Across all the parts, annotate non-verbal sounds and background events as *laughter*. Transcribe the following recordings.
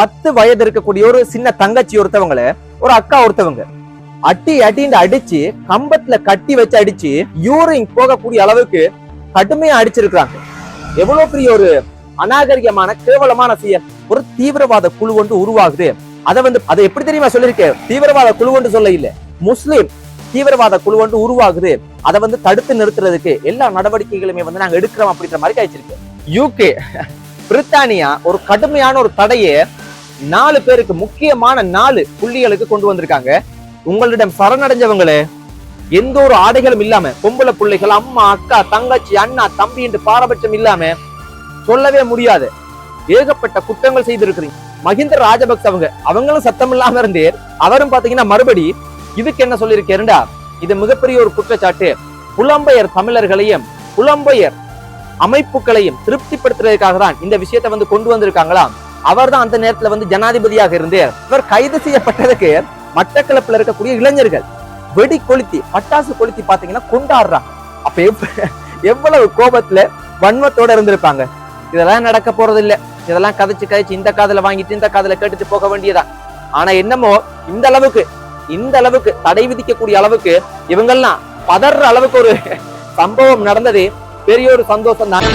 பத்து வயது இருக்கக்கூடிய ஒரு சின்ன தங்கச்சி ஒருத்தவங்கள ஒரு அக்கா ஒருத்தவங்க. அட்டி அட்டின்னு அடிச்சு கம்பத்துல கட்டி வச்சு அடிச்சு யூரிங் போகக்கூடிய அளவுக்கு கடுமையா அடிச்சிருக்கிறாங்க. எவ்வளவு பெரிய ஒரு அநாகரிகமான கேவலமான செயல். ஒரு தீவிரவாத குழு ஒன்று உருவாகுது. அதை வந்து அதை எப்படி தெரியுமா சொல்லியிருக்கேன் தீவிரவாத குழு ஒன்று சொல்ல இல்ல. முஸ்லிம் தீவிரவாத குழு ஒன்று உருவாகுது. அதை வந்து தடுத்து நிறுத்துறதுக்கு எல்லா நடவடிக்கைகளுமே வந்து நாங்க எடுக்கிறோம் அப்படின்ற மாதிரி காய்ச்சிருக்கு. யூகே பிரித்தானியா ஒரு கடுமையான ஒரு தடையை நாலு பேருக்கு முக்கியமான நாலு புள்ளிகளுக்கு கொண்டு வந்திருக்காங்க. உங்களிடம் சரணடைஞ்சவங்களே எந்த ஒரு ஆடைகளும் இல்லாம பொம்பளை பிள்ளைகள் அம்மா அக்கா தங்கச்சி அண்ணா தம்பி என்று பாரபட்சம் இல்லாம சொல்லவே முடியாது. ஏகப்பட்ட குற்றங்கள் செய்திருக்கிறீங்க. மஹிந்த ராஜபக்ச அவங்க அவங்களும் சத்தம் இல்லாம இருந்தே அவரும் பாத்தீங்கன்னா மறுபடி இதுக்கு என்ன சொல்லியிருக்கேன்டா இது மிகப்பெரிய ஒரு குற்றச்சாட்டு. புலம்பெயர் தமிழர்களையும் புலம்பெயர் அமைப்புகளையும் திருப்திப்படுத்துறதுக்காக தான் இந்த விஷயத்தை வந்து கொண்டு வந்திருக்காங்களாம். அவர் தான் அந்த நேரத்துல வந்து ஜனாதிபதியாக இருந்து இவர் கைது செய்யப்பட்டதுக்கு மட்டக்களப்பில் இருக்கக்கூடிய இளைஞர்கள் வெடி கொளுத்தி பட்டாசு கொளுத்தி பாத்தீங்கன்னா கொண்டாடுறாங்க. அப்ப எவ்வளவு கோபத்துல வன்மத்தோட இருந்திருப்பாங்க. இதெல்லாம் நடக்க போறது இல்ல இதெல்லாம் கதைச்சு கதைச்சு இந்த காதுல வாங்கிட்டு இந்த காதுல கேட்டுட்டு போக வேண்டியதான் ஆனா என்னமோ இந்த அளவுக்கு இந்த அளவுக்கு தடை விதிக்கக்கூடிய அளவுக்கு இவங்கெல்லாம் பதற அளவுக்கு ஒரு *laughs* சம்பவம் நடந்தது. பெரிய ஒரு சந்தோஷம் தான்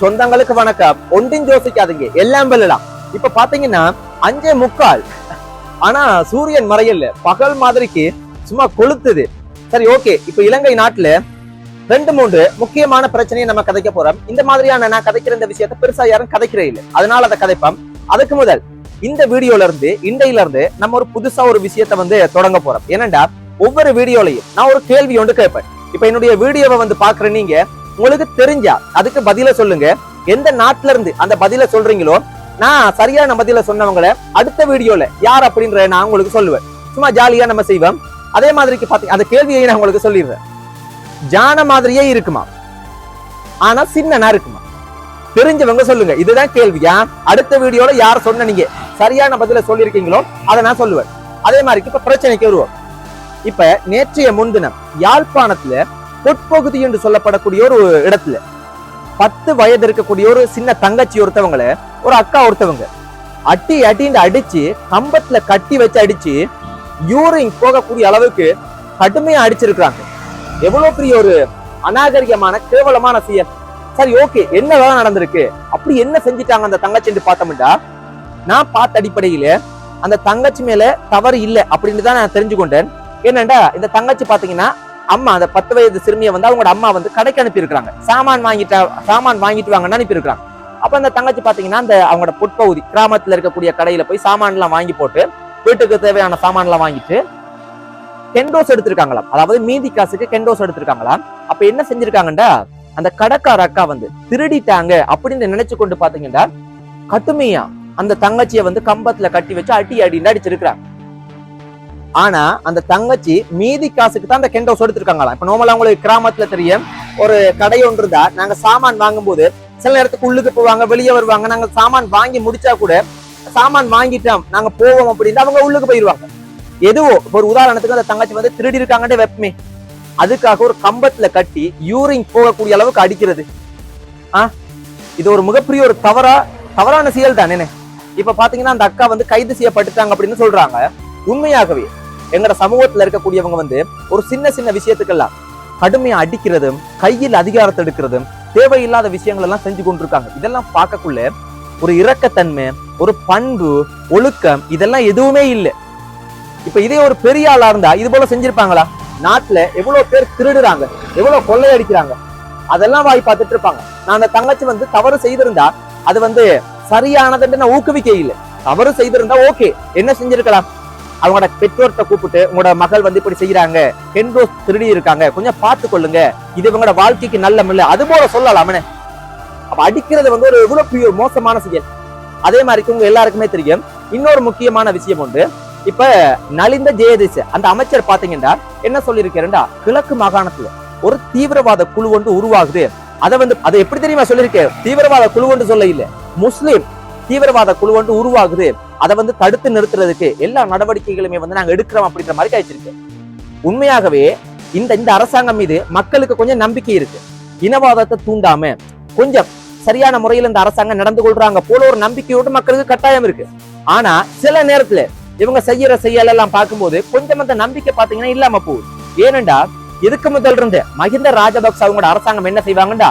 சொந்தங்களுக்கு வணக்கம். ஒன்றும் யோசிக்காதீங்க. எல்லாம் வெல்லலாம். இப்ப பாத்தீங்கன்னா அஞ்சே முக்கால். ஆனா சூரியன் மறையல. பகல் மாதிரிக்கு சும்மா கொளுத்துது. சரி ஓகே. இப்ப இலங்கை நாட்டுல ரெண்டு மூன்று முக்கியமான பிரச்சனையை நம்ம கதைக்க போறோம். இந்த மாதிரியான நான் கதைக்கிற இந்த விஷயத்த பெருசா யாரும் கதைக்கிறே இல்லை. அதனால அதை கதைப்போம். அதுக்கு முதல் இந்த வீடியோல இருந்து இண்டையில இருந்து நம்ம ஒரு புதுசா ஒரு விஷயத்த வந்து தொடங்க போறோம். ஏனண்டா ஒவ்வொரு வீடியோலையும் நான் ஒரு கேள்வி ஒன்று கேட்பேன். இப்ப என்னுடைய வீடியோவை வந்து பாக்குற நீங்க உங்களுக்கு தெரிஞ்சா அதுக்கு பதில சொல்லுங்க. எந்த நாட்டுல இருந்து அந்த பதில சொல்றீங்களோ நான் சரியான பதில சொன்னவங்கள அடுத்த வீடியோல யார் அப்படின்ற நான் உங்களுக்கு சொல்லுவேன். சும்மா ஜாலியா நம்ம செய்வோம். அதே மாதிரிக்கு பாத்தீங்க அந்த கேள்வியை நான் உங்களுக்கு சொல்லிடுறேன். ஜான மாதிரியே இருக்குமா? ஆனா சின்னனா இருக்குமா? தெரிஞ்சவங்க சொல்லுங்க. இதுதான் கேள்வியா அடுத்த வீடியோல யார் சொன்ன நீங்க சரியான பதில சொல்லியிருக்கீங்களோ அதை நான் சொல்லுவேன். அதே மாதிரி இப்ப பிரச்சனைக்கு வருவோம். இப்ப நேற்றைய முன்தினம் யாழ்ப்பாணத்துல பொற்பகுதி என்று சொல்லப்படக்கூடிய ஒரு இடத்துல பத்து வயது இருக்கக்கூடிய ஒரு சின்ன தங்கச்சி ஒருத்தவங்கள ஒரு அக்கா ஒருத்தவங்க அட்டி அட்டின்னு அடிச்சு கம்பத்துல கட்டி வச்சு அடிச்சு யூரின் போகக்கூடிய அளவுக்கு கடுமையா அடிச்சிருக்காங்க எவ்வளவு பெரிய ஒரு அநாகரிகமான கேவலமான செயல் சரி ஓகே என்ன வேலை நடந்திருக்கு? அப்படி என்ன செஞ்சுட்டாங்க அந்த தங்கச்சி பார்த்தோம்டா? நான் பார்த்த அடிப்படையில அந்த தங்கச்சி மேல தவறு இல்லை அப்படின்னு தான் நான் தெரிஞ்சுக்கொண்டேன். என்னண்டா இந்த தங்கச்சி பாத்தீங்கன்னா அம்மா அந்த பத்து வயது சிறுமியை வந்து அவங்களோட அம்மா வந்து கடைக்கு அனுப்பியிருக்காங்க சாமான் வாங்கிட்டா சாமான் வாங்கிட்டு வாங்கன்னு அனுப்பியிருக்காங்க அப்ப அந்த தங்கச்சி பாத்தீங்கன்னா அந்த அவங்களோட புட்பகுதி கிராமத்துல இருக்கக்கூடிய கடையில போய் சாமான் எல்லாம் வாங்கி போட்டு வீட்டுக்கு தேவையான சாமான்லாம் வாங்கிட்டு கெண்டோஸ் எடுத்திருக்காங்களாம். அதாவது மீதி காசுக்கு கெண்டோஸ் எடுத்திருக்காங்களாம். அப்ப என்ன செஞ்சிருக்காங்கடா அந்த கடைக்கார அக்கா வந்து திருடிட்டாங்க அப்படின்னு நினைச்சு கொண்டு பாத்தீங்கன்னா கட்டுமையா அந்த தங்கச்சியை வந்து கம்பத்துல கட்டி வச்சு அடி அடின்னு அடிச்சிருக்கிறாங்க. ஆனா அந்த தங்கச்சி மீதி காசுக்கு தான் அந்த கெண்டோஸ் எடுத்திருக்காங்களா? இப்ப நார்மலா உங்களுக்கு கிராமத்துல தெரியும் ஒரு கடை ஒன்று இருந்தா நாங்க சாமான் வாங்கும்போது சில நேரத்துக்கு உள்ளுக்கு போவாங்க வெளியே வருவாங்க நாங்க சாமான் வாங்கி முடிச்சா கூட சாமான் வாங்கிட்டோம் நாங்க போவோம் அப்படின்னு அவங்க உள்ளுக்கு போயிருவாங்க. எதுவோ ஒரு உதாரணத்துக்கு அந்த தங்கச்சி வந்து திருடி இருக்காங்கன்னு வெப்பமே அதுக்காக ஒரு கம்பத்துல கட்டி யூரின் போகக்கூடிய அளவுக்கு அடிக்கிறது. ஆ? இது ஒரு மிகப்பெரிய ஒரு தவறா தவறான செயல் தானே இப்ப பாத்தீங்கன்னா அந்த அக்கா வந்து கைது செய்யப்பட்டுட்டாங்க அப்படின்னு சொல்றாங்க. உண்மையாகவே எங்கட சமூகத்துல இருக்கக்கூடியவங்க வந்து ஒரு சின்ன சின்ன விஷயத்துக்கெல்லாம் கடுமையா அடிக்கிறதும் கையில் அதிகாரத்தை எடுக்கிறதும் தேவையில்லாத விஷயங்கள் எல்லாம் செஞ்சு கொண்டிருக்காங்க. இதெல்லாம் பார்க்கக்குள்ள ஒரு இரக்கத்தன்மை ஒரு பண்பு ஒழுக்கம் இதெல்லாம் எதுவுமே இல்லை. இப்ப இதே ஒரு பெரிய ஆளா இருந்தா இது போல செஞ்சிருப்பாங்களா? நாட்டுல எவ்வளவு பேர் திருடுறாங்க எவ்வளவு கொள்ளையடிக்கிறாங்க அதெல்லாம் வாய் பார்த்துட்டு இருப்பாங்க. நான் அந்த தங்கச்சி வந்து தவறு செய்திருந்தா அது வந்து சரியானதுன்னு நான் ஊக்குவிக்க இல்லை. தவறு செய்திருந்தா ஓகே என்ன செஞ்சிருக்கலாம்? அவங்களோட பெற்றோர்கிட்ட கூப்பிட்டு உங்களோட மகள் வந்து இப்படி செய்யறாங்க ஹென்ரோஸ் திருடி இருக்காங்க. கொஞ்சம் பார்த்து கொள்ளுங்க. இது இவங்களோட வாழ்க்கைக்கு நல்ல மில்ல. அது போல சொல்லலாமே அப்ப அடிக்கிறது வந்து ஒரு எவ்வளவு பெரிய மோசமான செயல். அதே மாதிரி உங்க எல்லாருக்குமே தெரியும். இன்னொரு முக்கியமான விஷயம் உண்டு. இப்ப நலிந்த ஜெயதிச அந்த அமைச்சர் பாத்தீங்கன்னா என்ன சொல்லியிருக்கிறேன்டா கிழக்கு மாகாணத்துல ஒரு தீவிரவாத குழு ஒன்று உருவாகுது. அதை வந்து அதை எப்படி தெரியுமா சொல்லியிருக்கேன் தீவிரவாத குழு ஒன்று சொல்ல இல்ல. முஸ்லிம் தீவிரவாத குழு ஒன்று உருவாகுது. அதை வந்து தடுத்து நிறுத்துறதுக்கு எல்லா நடவடிக்கைகளுமே வந்து நாங்க எடுக்கிறோம் அப்படின்ற மாதிரி காய்ச்சிருக்கு. உண்மையாகவே இந்த இந்த அரசாங்கம் மீது மக்களுக்கு கொஞ்சம் நம்பிக்கை இருக்கு. இனவாதத்தை தூண்டாம கொஞ்சம் சரியான முறையில் இந்த அரசாங்கம் நடந்து கொள்றாங்க போல ஒரு நம்பிக்கையோடு மக்களுக்கு கட்டாயம் இருக்கு. ஆனா சில நேரத்துல இவங்க செய்யற செயல் எல்லாம் பார்க்கும்போது கொஞ்சம் அந்த நம்பிக்கை பாத்தீங்கன்னா இல்லாம போகுது. ஏனண்டா இதுக்கு முதல் இருந்து மஹிந்த ராஜபக்ச அவங்களோட அரசாங்கம் என்ன செய்வாங்கடா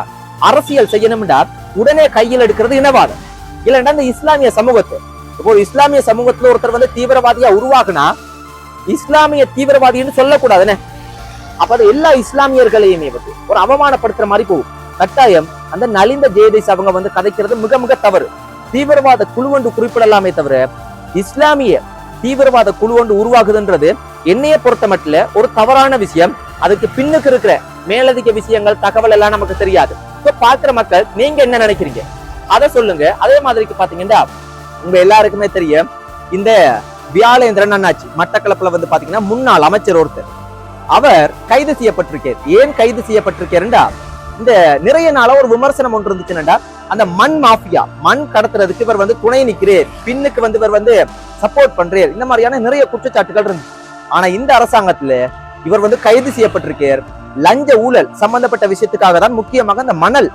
அரசியல் செய்யணும்டா உடனே கையில் எடுக்கிறது இனவாதம். இல்லைன்னா இந்த இஸ்லாமிய சமூகத்தை இப்போ இஸ்லாமிய சமூகத்துல ஒருத்தர் வந்து தீவிரவாதியா உருவாக்குனா இஸ்லாமிய தீவிரவாதின்னு சொல்லக்கூடாதுன்னு அப்ப அது எல்லா இஸ்லாமியர்களையுமே வந்து ஒரு அவமானப்படுத்துற மாதிரி போகும் கட்டாயம் அந்த நலிந்த ஜெயதேஷ் அவங்க வந்து கதைக்கிறது மிக மிக தவறு தீவிரவாத குழு ஒன்று குறிப்பிடலாமே தவிர இஸ்லாமிய தீவிரவாத குழு ஒன்று உருவாகுதுன்றது என்னைய பொறுத்த மட்டும் ஒரு தவறான விஷயம் அதுக்கு பின்னுக்கு இருக்கிற மேலதிக விஷயங்கள் தகவல் எல்லாம் நமக்கு தெரியாது So, பாக்குற மக்கள் நீங்க என்ன நினைக்கிறீங்க அதை சொல்லுங்க அதே மாதிரிக்கு பாத்தீங்கன்னா உங்க எல்லாருக்குமே தெரியும் இந்த வியாழேந்திரன் அண்ணாச்சி மட்டக்களப்புல வந்து பாத்தீங்கன்னா முன்னாள் அமைச்சர் ஒருத்தர். அவர் கைது செய்யப்பட்டிருக்கார். ஏன் கைது செய்யப்பட்டிருக்காருண்டா? இந்த நிறைய நாளா ஒரு விமர்சனம் ஒன்று இருந்துச்சுன்னா அந்த மண் மாஃபியா மண் கடத்துறதுக்கு இவர் வந்து துணை நிற்கிறேன் பின்னுக்கு வந்து இவர் வந்து சப்போர்ட் பண்றார். இந்த மாதிரியான நிறைய குற்றச்சாட்டுகள் இருந்துச்சு. ஆனா இந்த அரசாங்கத்துல இவர் வந்து கைது செய்யப்பட்டிருக்கார். லஞ்ச ஊழல் சம்பந்தப்பட்ட விஷயத்துக்காக தான் முக்கியமாக இந்த மணல்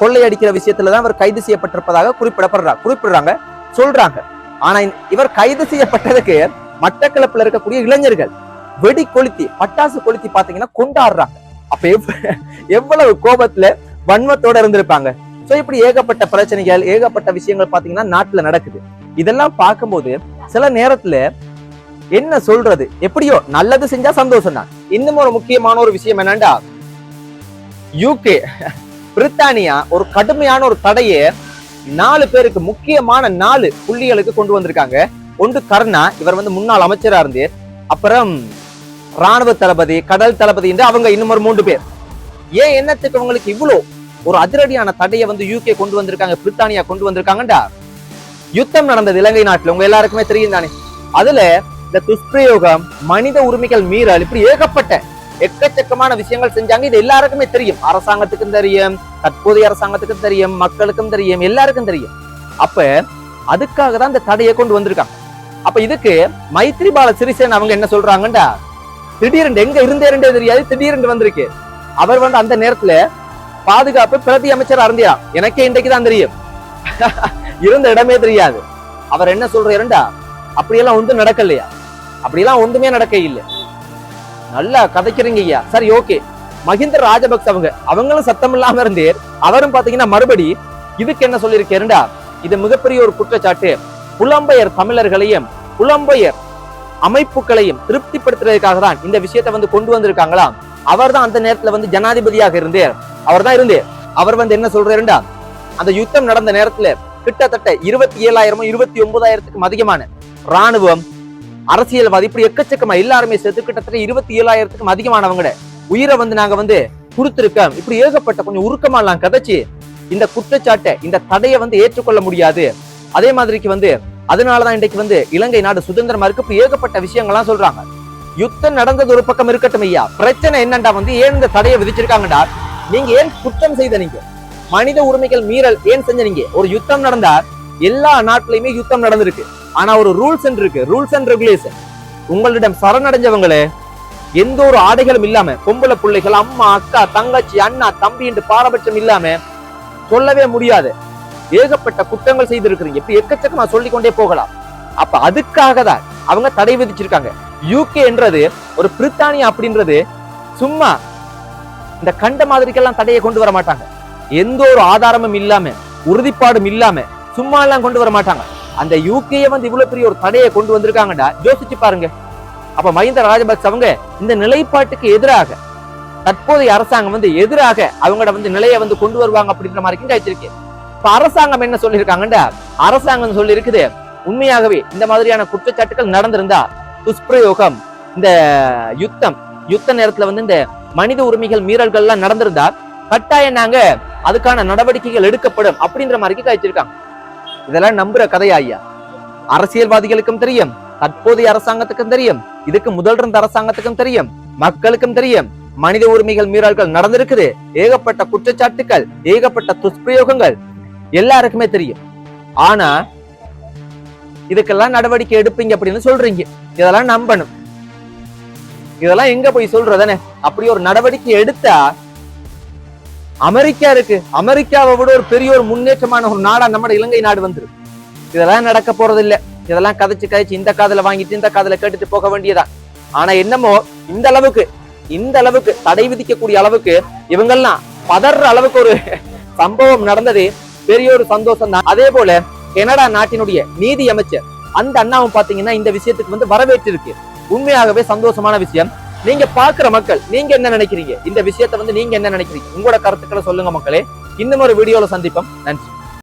கொள்ளையடிக்கிற விஷயத்துல தான் அவர் கைது செய்யப்பட்டிருப்பதாக குறிப்பிடப்படுறாங்க குறிப்பிடுறாங்க. சொல்றாங்க. ஆனா இவர் கைது செய்யப்பட்டதுக்கு மட்டக்களப்புல இருக்கக்கூடிய இளைஞர்கள் வெடி கொளுத்தி பட்டாசு கொளுத்தி பாத்தீங்கன்னா கொண்டாடுறாங்க. அப்ப எவ்வளவு கோபத்துல வன்மத்தோட இருந்திருப்பாங்க. சோ இப்படி ஏகப்பட்ட பிரச்சனைகள் ஏகப்பட்ட விஷயங்கள் பாத்தீங்கன்னா நாட்டுல நடக்குது. இதெல்லாம் பார்க்கும்போது சில நேரத்துல என்ன சொல்றது? எப்படியோ நல்லது செஞ்சா சந்தோஷம் தான். இன்னும் ஒரு முக்கியமான ஒரு விஷயம் என்னண்டா? யூகே பிரித்தானியா ஒரு கடுமையான ஒரு தடையை நாலு பேருக்கு முக்கியமான நாலு புள்ளிகளுக்கு கொண்டு வந்திருக்காங்க. ஒன்று கர்ணா இவர் வந்து முன்னாள் அமைச்சரா இருந்தார். அப்புறம் ராணுவ தளபதி கடல் தளபதி என்று அவங்க இன்னும் ஒரு மூன்று பேர். ஏன் என்னத்துக்கு அவங்களுக்கு இவ்வளோ ஒரு அதிரடியான தடையை வந்து யூகே கொண்டு வந்திருக்காங்க பிரித்தானியா கொண்டு வந்திருக்காங்கடா யுத்தம் நடந்தது இலங்கை நாட்டில் உங்க எல்லாருக்குமே தெரியும் தானே. அதுல இந்த துஷ்பிரயோகம் மனித உரிமைகள் மீறல் இப்படி ஏகப்பட்ட எக்கச்சக்கமான விஷயங்கள் செஞ்சாங்க. இது எல்லாருக்குமே தெரியும். அரசாங்கத்துக்கும் தெரியும் தற்போதைய அரசாங்கத்துக்கும் தெரியும் மக்களுக்கும் தெரியும் எல்லாருக்கும் தெரியும். அப்ப அதுக்காக தான் இந்த தடையை கொண்டு வந்திருக்காங்க. அப்ப இதுக்கு மைத்ரிபால சிறிசேன் அவங்க என்ன சொல்றாங்கண்டா? திடீரென்று எங்க இருந்தேருன்றே தெரியாது திடீரென்று வந்திருக்கு. அவர் வந்து அந்த நேரத்துல பாதுகாப்பு பிரதி அமைச்சர் அறிந்தியா எனக்கே இன்றைக்கு தான் தெரியும். *laughs* இருந்த இடமே தெரியாது. அவர் என்ன சொல்றாருண்டா? அப்படியெல்லாம் ஒன்றும் நடக்கலையா? அப்படியெல்லாம் ஒன்றுமே நடக்க இல்லை. நல்லா கதைக்கிறீங்க ஐயா. சரி ஓகே மஹிந்த ராஜபக்ச அவங்க அவங்களும் சத்தம் இல்லாம இருந்தே அவரும் பாத்தீங்கன்னா மறுபடி இதுக்கு என்ன சொல்லியிருக்கேருண்டா? இது மிகப்பெரிய ஒரு குற்றச்சாட்டு. புலம்பெயர் தமிழர்களையும் புலம்பெயர் அமைப்புகளையும் திருப்திப்படுத்துறதுக்காக தான் இந்த விஷயத்தை வந்து கொண்டு வந்திருக்காங்களா? அவர் தான் அந்த நேரத்துல வந்து ஜனாதிபதியாக இருந்தார். அவர் தான் இருந்தார் அவர் வந்து என்ன சொல்றாருண்டா? அந்த யுத்தம் நடந்த நேரத்துல கிட்டத்தட்ட இருபத்தி ஏழாயிரமும் இருபத்தி ஒன்பதாயிரத்துக்கும் அதிகமான ராணுவம் அரசியல்வாதி இப்படி எக்கச்சக்கமா எல்லாருமே சேர்த்து கிட்டத்தட்ட இருபத்தி ஏழாயிரத்துக்கும் அதிகமானவங்க உயிரை வந்து நாங்க வந்து கொடுத்துருக்கோம். இப்படி ஏகப்பட்ட கொஞ்சம் உருக்கமா எல்லாம் கதைச்சு இந்த குற்றச்சாட்டை இந்த தடையை வந்து ஏற்றுக்கொள்ள முடியாது. அதே மாதிரிக்கு வந்து அதனாலதான் இன்றைக்கு வந்து இலங்கை நாடு சுதந்திரமா இருக்கு. இப்படி ஏகப்பட்ட விஷயங்கள்லாம் சொல்றாங்க. யுத்தம் நடந்தது ஒரு பக்கம் இருக்கட்டும் ஐயா. பிரச்சனை என்னண்டா வந்து ஏன் இந்த தடையை விதிச்சிருக்காங்கடா நீங்க ஏன் குற்றம் செய்த நீங்க? மனித உரிமைகள் மீறல் ஏன் செஞ்ச நீங்க? ஒரு யுத்தம் நடந்தா எல்லா நாட்டிலையுமே யுத்தம் நடந்திருக்கு. ஆனா ஒரு ரூல்ஸ் இருக்கு. ரூல்ஸ் அண்ட் ரெகுலேஷன் உங்களிடம் சரணடைஞ்சவங்களே எந்த ஒரு ஆடைகளும் இல்லாம பொம்பளை பிள்ளைகள் அம்மா அக்கா தங்கச்சி அண்ணா தம்பி என்று பாரபட்சம் இல்லாம சொல்லவே முடியாது. ஏகப்பட்ட குற்றங்கள் செய்திருக்கிறீங்க. இப்படி எக்கச்சக்கமா சொல்லிக்கொண்டே போகலாம். அப்ப அதுக்காக தான் அவங்க தடை விதிச்சிருக்காங்க. யூகே என்றது ஒரு பிரித்தானியா அப்படின்றது சும்மா இந்த கண்ட மாதிரிக்கெல்லாம் தடையை கொண்டு வர மாட்டாங்க. எந்த ஒரு ஆதாரமும் இல்லாம உறுதிப்பாடும் இல்லாம சும்மா எல்லாம் கொண்டு வர மாட்டாங்க. அந்த யூகேயை வந்து இவ்வளவு பெரிய ஒரு தடையை கொண்டு வந்திருக்காங்கடா. யோசிச்சு பாருங்க. அப்ப மஹிந்த ராஜபக்ச அவங்க இந்த நிலைப்பாட்டுக்கு எதிராக தற்போதைய அரசாங்கம் வந்து எதிராக அவங்களோட வந்து நிலையை வந்து கொண்டு வருவாங்க அப்படின்ற மாதிரி காய்ச்சிருக்கு இப்ப அரசாங்கம் என்ன சொல்லியிருக்காங்கடா அரசாங்கம் சொல்லி இருக்குது உண்மையாகவே இந்த மாதிரியான குற்றச்சாட்டுகள் நடந்திருந்தா துஷ்பிரயோகம் இந்த யுத்தம் யுத்த நேரத்துல வந்து இந்த மனித உரிமைகள் மீறல்கள் எல்லாம் நடந்திருந்தா கட்டாயம் நாங்க அதுக்கான நடவடிக்கைகள் எடுக்கப்படும் அப்படின்ற மாதிரி காய்ச்சிருக்காங்க இதெல்லாம் நம்புற கதையா ஐயா? அரசியல்வாதிகளுக்கும் தெரியும் தற்போதைய அரசாங்கத்துக்கும் தெரியும் இதுக்கு முதல் இருந்த அரசாங்கத்துக்கும் தெரியும் மக்களுக்கும் தெரியும். மனித உரிமைகள் மீறல்கள் நடந்திருக்குது. ஏகப்பட்ட குற்றச்சாட்டுகள் ஏகப்பட்ட துஷ்பிரயோகங்கள் எல்லாருக்குமே தெரியும். ஆனா இதுக்கெல்லாம் நடவடிக்கை எடுப்பீங்க அப்படின்னு சொல்றீங்க. இதெல்லாம் நம்பணும். இதெல்லாம் எங்க போய் சொல்றதானே அப்படி ஒரு நடவடிக்கை எடுத்தா அமெரிக்கா இருக்கு. அமெரிக்காவை விட ஒரு பெரிய ஒரு முன்னேற்றமான ஒரு நாடா நம்ம இலங்கை நாடு வந்துரு இதெல்லாம் நடக்க போறது இல்ல இதெல்லாம் கதைச்சு கதைச்சு இந்த காதுல வாங்கிட்டு இந்த காதல கேட்டுட்டு போக வேண்டியதான் ஆனா என்னமோ இந்த அளவுக்கு இந்த அளவுக்கு தடை விதிக்கக்கூடிய அளவுக்கு இவங்கெல்லாம் பதற அளவுக்கு ஒரு சம்பவம் நடந்தது. பெரிய ஒரு சந்தோஷம் தான். அதே போல கனடா நாட்டினுடைய நீதி அமைச்சர் அந்த அண்ணாவும் பாத்தீங்கன்னா இந்த விஷயத்துக்கு வந்து வரவேற்றிருக்கு. உண்மையாகவே சந்தோஷமான விஷயம். நீங்க பாக்குற மக்கள் நீங்க என்ன நினைக்கிறீங்க? இந்த விஷயத்த வந்து நீங்க என்ன நினைக்கிறீங்க? உங்களோட கருத்துக்களை சொல்லுங்க மக்களே. இன்னும் ஒரு வீடியோல சந்திப்போம். நன்றி.